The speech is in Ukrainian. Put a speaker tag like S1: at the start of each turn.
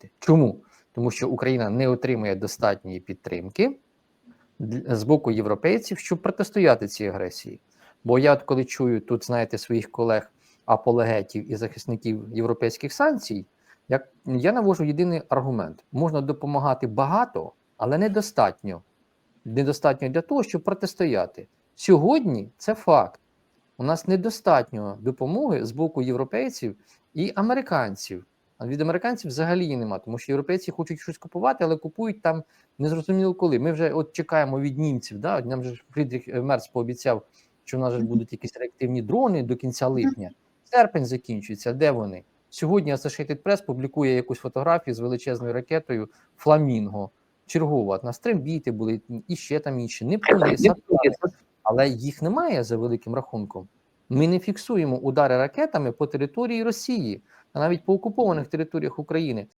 S1: розумієте. Чому? Тому що Україна не отримує достатньої підтримки з боку європейців, щоб протистояти цій агресії. Бо я, коли чую тут, знаєте, своїх колег апологетів і захисників європейських санкцій, як я навожу єдиний аргумент: можна допомагати багато, але недостатньо. Недостатньо для того, щоб протистояти. Сьогодні це факт. У нас недостатньо допомоги з боку європейців і американців. А від американців взагалі її нема, тому що європейці хочуть щось купувати, але купують там незрозуміло коли. Ми вже от чекаємо від німців. Да? Нам же Фрідріх е, Мерц пообіцяв, що в нас же будуть якісь реактивні дрони до кінця липня. Серпень закінчується. Де вони? Сьогодні Associated Press публікує якусь фотографію з величезною ракетою Фламінго. Чергова на стримбіти були і ще там інші. Нептуни, Сатурни, але їх немає за великим рахунком. Ми не фіксуємо удари ракетами по території Росії, а навіть по окупованих територіях України.